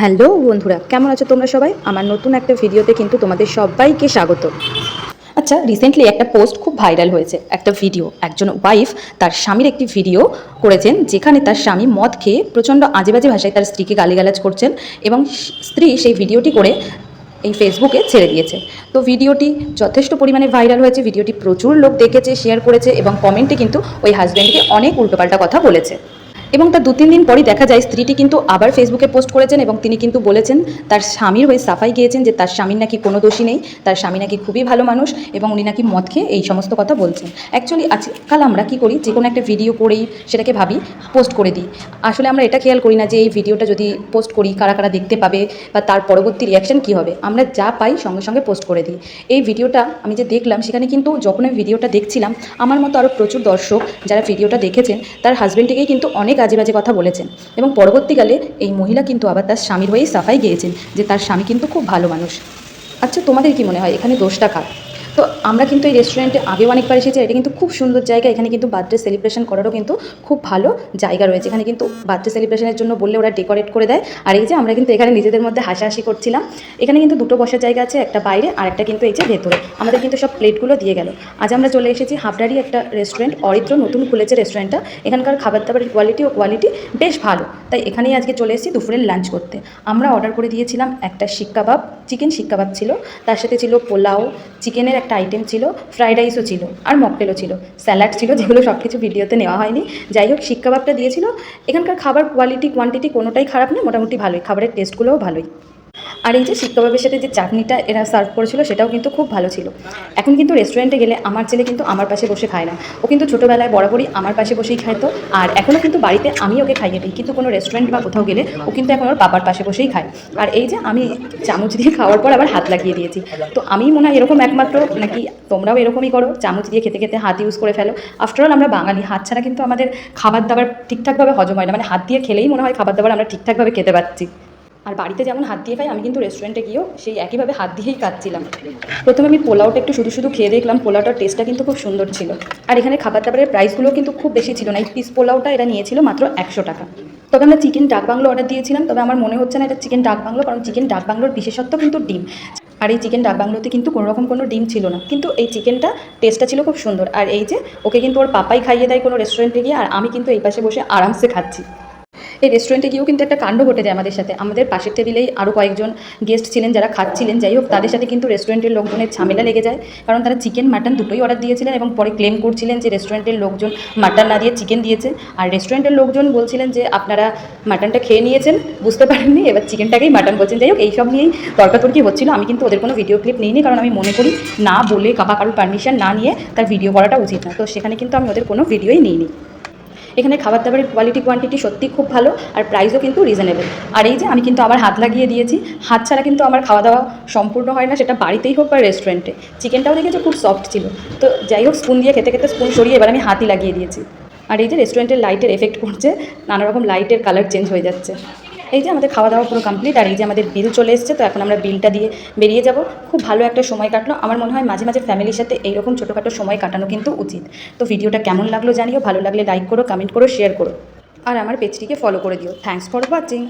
Hello বন্ধুরা, কেমন আছো তোমরা সবাই? আমার নতুন একটা ভিডিওতে কিন্তু তোমাদের সবাইকে স্বাগত। আচ্ছা রিসেন্টলি একটা পোস্ট খুব ভাইরাল হয়েছে, একটা ভিডিও একজন ওয়াইফ তার স্বামীর একটি ভিডিও করেছেন, যেখানে তার স্বামী মদ খেয়ে প্রচণ্ড আজেবাজে ভাষায় তার স্ত্রীকে গালিগালাজ করছেন এবং স্ত্রী সেই ভিডিওটি করে এই ফেসবুকে ছেড়ে দিয়েছে। তো ভিডিওটি যথেষ্ট পরিমাণে ভাইরাল হয়েছে ভিডিওটি প্রচুর লোক দেখেছে শেয়ার করেছে এবং কমেন্টে কিন্তু ওই হাজব্যান্ডকে অনেক উল্টোপাল্টা কথা বলেছে। এবং তার দু তিন দিন পরই দেখা যায় স্ত্রীটি কিন্তু আবার ফেসবুকে পোস্ট করেছেন এবং তিনি কিন্তু বলেছেন, তার স্বামীর হয়ে সাফাই গিয়েছেন যে তার স্বামীর নাকি কোনো দোষী নেই, তার স্বামী নাকি খুবই ভালো মানুষ এবং উনি নাকি মদ খেয়ে এই সমস্ত কথা বলছেন। অ্যাকচুয়ালি আজকাল আমরা কি করি, যে কোনো একটা ভিডিও করেই সেটাকে ভাবি পোস্ট করে দিই। আসলে আমরা এটা খেয়াল করি না যে এই ভিডিওটা যদি পোস্ট করি, কারা কারা দেখতে পাবে বা তার পরবর্তী রিয়াকশন কী হবে। আমরা যা পাই সঙ্গে সঙ্গে পোস্ট করে দিই। এই ভিডিওটা আমি যে দেখলাম, সেখানে কিন্তু যখন আমি ভিডিওটা দেখছিলাম, আমার মতো আরও প্রচুর দর্শক যারা ভিডিওটা দেখেছেন, তার হাজব্যান্ডটিকেই কিন্তু অনেক আজে বাজে কথা বলেছেন এবং পরবর্তীকালে এই মহিলা কিন্তু আবার তার স্বামীর হয়েই সাফাই গিয়েছেন যে তার স্বামী কিন্তু খুব ভালো মানুষ। আচ্ছা তোমাদের কি মনে হয় এখানে দোষটা কার? তো আমরা কিন্তু এই রেস্টুরেন্টে আগেও অনেকবার এসেছি, এটা কিন্তু খুব সুন্দর জায়গা। এখানে কিন্তু বার্থডে সেলিব্রেশন করারও কিন্তু খুব ভালো জায়গা রয়েছে। এখানে কিন্তু বার্থডে সেলিব্রেশনের জন্য বললে ওরা ডেকোরেট করে দেয়। আর এই যে আমরা কিন্তু এখানে নিজেদের মধ্যে হাসাহাসি করছিলাম। এখানে কিন্তু দুটো বসার জায়গা আছে, একটা বাইরে আর একটা কিন্তু এই যে ভেতরে। আমাদের কিন্তু সব প্লেটগুলো দিয়ে গেল। আজ আমরা চলে এসেছি হাবড়ারি একটা রেস্টুরেন্ট অরিত্র নতুন খুলেছে রেস্টুরেন্টটা এখানকার খাবার দাবারের কোয়ালিটি ও কোয়ালিটি বেশ ভালো। তাই এখানেই আজকে চলে এসেছি দুপুরের লাঞ্চ করতে। আমরা অর্ডার করে দিয়েছিলাম একটা শিক চিকেন শিক ছিল। তার সাথে ছিল পোলাও চিকেনের একটা আইটেম ছিল ফ্রাইড রাইসও ছিল, আর মকটেলও ছিল স্যালাড ছিল, যেগুলো সব কিছু ভিডিওতে নেওয়া হয়নি। যাই হোক শিক কাবাবটা দিয়েছিল। এখানকার খাবার কোয়ালিটি কোয়ান্টিটি কোনোটাই খারাপ না মোটামুটি ভালোই। খাবারের টেস্টগুলোও ভালোই। আর এই যে শিক সাথে যে চাটনিটা এরা সার্ভ করেছিল, সেটাও কিন্তু খুব ভালো ছিল। এখন কিন্তু রেস্টুরেন্টে গেলে আমার ছেলে কিন্তু আমার পাশে বসে খায় না। ও কিন্তু ছোটোবেলায় বরাবরই আমার পাশে বসেই খাইতো আর এখনও কিন্তু বাড়িতে আমি ওকে খাইয়ে দিই, কিন্তু কোনো রেস্টুরেন্ট বা কোথাও গেলে ও কিন্তু এখন ওর বাবার পাশে বসেই খায়। আর এই যে আমি চামচ দিয়ে খাওয়ার পর আবার হাত লাগিয়ে দিয়েছি। তো আমি মনে হয় এরকম একমাত্র, নাকি তোমরাও এরকমই করো, চামচ দিয়ে খেতে খেতে হাত ইউজ করে ফেলো। আফটারঅল আমরা বাঙালি, হাত ছাড়া কিন্তু আমাদের খাবার দাবার ঠিকঠাকভাবে হজম হয় না। মানে হাত দিয়ে খেলেই মনে হয় খাবার দাবার আমরা ঠিকঠাকভাবে খেতে পাচ্ছি। আর বাড়িতে যেমন হাত দিয়ে খাই, আমি কিন্তু রেস্টুরেন্টে গিয়েও সেই একইভাবে হাত দিয়েই কাটছিলাম প্রথমে আমি পোলাওটা একটু শুধু শুধু খেয়ে দেখলাম পোলাওটার টেস্টটা কিন্তু খুব সুন্দর ছিল। আর এখানে খাবার দাবারের প্রাইসগুলো কিন্তু খুব বেশি ছিল না, এই পিস পোলাওটা এটা নিয়েছিল মাত্র একশো টাকা। তবে আমরা চিকেন ডাক বাংলো অর্ডার দিয়েছিলাম, তবে আমার মনে হচ্ছে না এটা চিকেন ডাক বাংলো, কারণ চিকেন ডাক বাংলোর বিশেষত্ব কিন্তু ডিম। আর এই চিকেন ডাক বাংলোতে কিন্তু কোনো রকম কোনো ডিম ছিল না, কিন্তু এই চিকেনটা টেস্টটা ছিল খুব সুন্দর। আর এই যে, ওকে কিন্তু ওর পাপাই খাইয়ে দেয় কোনো রেস্টুরেন্টে গিয়ে, আর আমি কিন্তু এই পাশে বসে আরামসে খাচ্ছি। এই রেস্টুরেন্টে গিয়েও কিন্তু একটা কাণ্ড ঘটে যায় আমাদের সাথে। আমাদের পাশের টেবিলেই আরও কয়েকজন গেস্ট ছিলেন যারা খাচ্ছিলেন। যাই হোক, তাদের সাথে কিন্তু রেস্টুরেন্টের লোকজনের ঝামেলা লেগে যায়। কারণ তারা চিকেন মাটন দুটোই অর্ডার দিয়েছিলেন এবং পরে ক্লেম করছিলেন যে রেস্টুরেন্টের লোকজন মাটন না দিয়ে চিকেন দিয়েছে। আর রেস্টুরেন্টের লোকজন বলছিলেন যে, আপনারা মাটনটা খেয়ে নিয়েছেন, বুঝতে পারেননি, এবার চিকেনটাকেই মাটন বলছেন। যাই হোক এইসব নিয়েই তর্কাতর্কি হচ্ছিল। আমি কিন্তু ওদের কোনো ভিডিও ক্লিপ নিইনি, কারণ আমি মনে করি না বলে কাবা কারোর পারমিশন না নিয়ে তার ভিডিও করাটা উচিত না। তো সেখানে কিন্তু আমি ওদের কোনো ভিডিওই নিইনি। এখানে খাবার দাবারের কোয়ালিটি কোয়ান্টিটি সত্যি খুব ভালো আর প্রাইসও কিন্তু রিজনেবল আর এই যে আমি কিন্তু আবার হাত লাগিয়ে দিয়েছি, হাত ছাড়া কিন্তু আমার খাওয়া দাওয়া সম্পূর্ণ হয় না, সেটা বাড়িতেই হোক বা রেস্টুরেন্টে চিকেনটাও দেখেছি খুব সফট ছিল। তো যাই হোক স্পুন দিয়ে খেতে খেতে স্পুন সরিয়ে এবার আমি হাতই লাগিয়ে দিয়েছি। আর এই যে রেস্টুরেন্টের লাইটের এফেক্ট করছে নানা রকম লাইটের কালার চেঞ্জ হয়ে যাচ্ছে। এই যে আমাদের খাওয়া দাওয়া পুরো কমপ্লিট আর এই যে আমাদের বিল চলে এসছে, তো এখন আমরা বিলটা দিয়ে বেরিয়ে যাব। খুব ভালো একটা সময় কাটলো। আমার মনে হয় মাঝে মাঝে ফ্যামিলির সাথে এইরকম ছোটোখাটো সময় কাটানো কিন্তু উচিত। তো ভিডিওটা কেমন লাগল জানিও, ভালো লাগলে লাইক করো কমেন্ট করো শেয়ার করো। আর আমার পেজটিকে ফলো করে দিও। Thanks for watching